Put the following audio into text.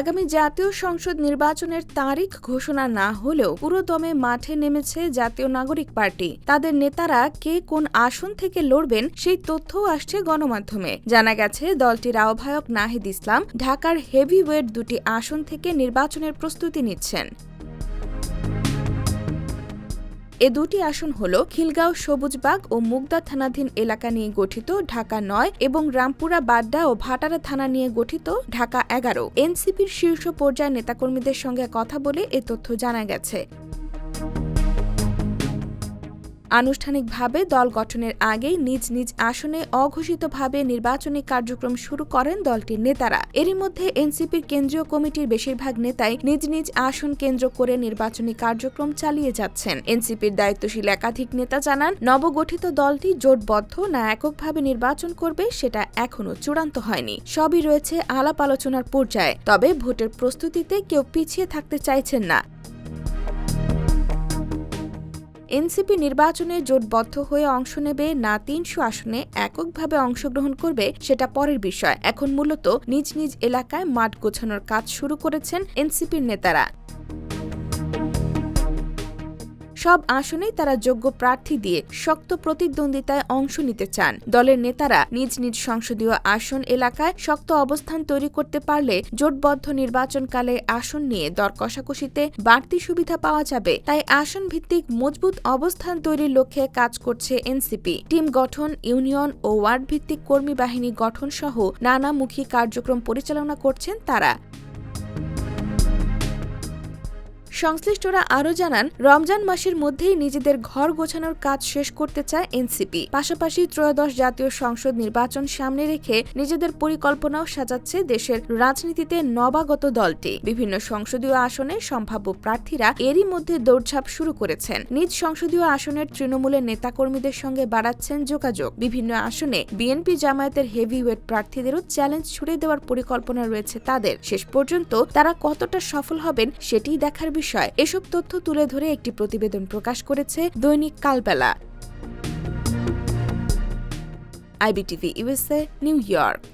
আগামী জাতীয় সংসদ নির্বাচনের তারিখ ঘোষণা না হলেও পুরো দমে মাঠে নেমেছে জাতীয় নাগরিক পার্টি। তাদের নেতারা কে কোন আসন থেকে লড়বেন সেই তথ্য আসছে গণমাধ্যমে। জানা গেছে, দলটির আহ্বায়ক নাহিদ ইসলাম ঢাকার হেভিওয়েট দুটি আসন থেকে নির্বাচনের প্রস্তুতি নিচ্ছেন। এ দুটি আসন হল খিলগাঁও সবুজবাগ ও মুগদা থানাধীন এলাকা নিয়ে গঠিত ঢাকা নয় এবং রামপুরা, বাড্ডা ও ভাটারা থানা নিয়ে গঠিত ঢাকা এগারো। এনসিপির শীর্ষ পর্যায়ের নেতাকর্মীদের সঙ্গে কথা বলে এ তথ্য জানা গেছে। আনুষ্ঠানিকভাবে দল গঠনের আগেই নিজ নিজ আসনে অঘোষিতভাবে নির্বাচনী কার্যক্রম শুরু করেন দলটির নেতারা। এরই মধ্যে এনসিপির কেন্দ্রীয় কমিটির বেশিরভাগ নেতাই নিজ নিজ আসন কেন্দ্র করে নির্বাচনী কার্যক্রম চালিয়ে যাচ্ছেন। এনসিপির দায়িত্বশীল একাধিক নেতা জানান, নবগঠিত দলটি জোটবদ্ধ, না এককভাবে নির্বাচন করবে সেটা এখনও চূড়ান্ত হয়নি। সবই রয়েছে আলাপ আলোচনার পর্যায়ে। তবে ভোটের প্রস্তুতিতে কেউ পিছিয়ে থাকতে চাইছেন না। এনসিপি নির্বাচনে জোটবদ্ধ হয়ে অংশ নেবে না তিনশো আসনে এককভাবে অংশগ্রহণ করবে সেটা পরের বিষয়। এখন মূলত নিজ নিজ এলাকায় মাঠ গোছানোর কাজ শুরু করেছেন এনসিপির নেতারা। সব আসনেই তারা যোগ্য প্রার্থী দিয়ে শক্ত প্রতিদ্বন্দ্বিতায় অংশ নিতে চান। দলের নেতারা নিজ নিজ সংসদীয় আসন এলাকায় শক্ত অবস্থান তৈরি করতে পারলে জোটবদ্ধ নির্বাচনকালে আসন নিয়ে দর কষাকষিতে বাড়তি সুবিধা পাওয়া যাবে। তাই আসন ভিত্তিক মজবুত অবস্থান তৈরির লক্ষ্যে কাজ করছে এনসিপি। টিম গঠন, ইউনিয়ন ও ওয়ার্ড ভিত্তিক কর্মী বাহিনী গঠন সহ নানামুখী কার্যক্রম পরিচালনা করছেন তারা। সংশ্লিষ্টরা আরও জানান, রমজান মাসের মধ্যেই নিজেদের ঘর গোছানোর কাজ শেষ করতে চায় এনসিপি। পাশাপাশি ত্রয়োদশ জাতীয় সংসদ নির্বাচন সামনে রেখে নিজেদের পরিকল্পনাও সাজাচ্ছে দেশের রাজনীতিতে নবাগত দলটি। বিভিন্ন সংসদীয় আসনে সম্ভাব্য প্রার্থীরা এরই মধ্যে দৌড়ঝাঁপ শুরু করেছেন। নিজ সংসদীয় আসনের তৃণমূলের নেতাকর্মীদের সঙ্গে বাড়াচ্ছেন যোগাযোগ। বিভিন্ন আসনে বিএনপি জামায়াতের হেভিওয়েট প্রার্থীদেরও চ্যালেঞ্জ ছুড়ে দেওয়ার পরিকল্পনা রয়েছে তাদের। শেষ পর্যন্ত তারা কতটা সফল হবেন সেটিই দেখার বিষয়। এসব তথ্য তুলে ধরে একটি প্রতিবেদন প্রকাশ করেছে দৈনিক Kalbela. IBTV, USA, New York.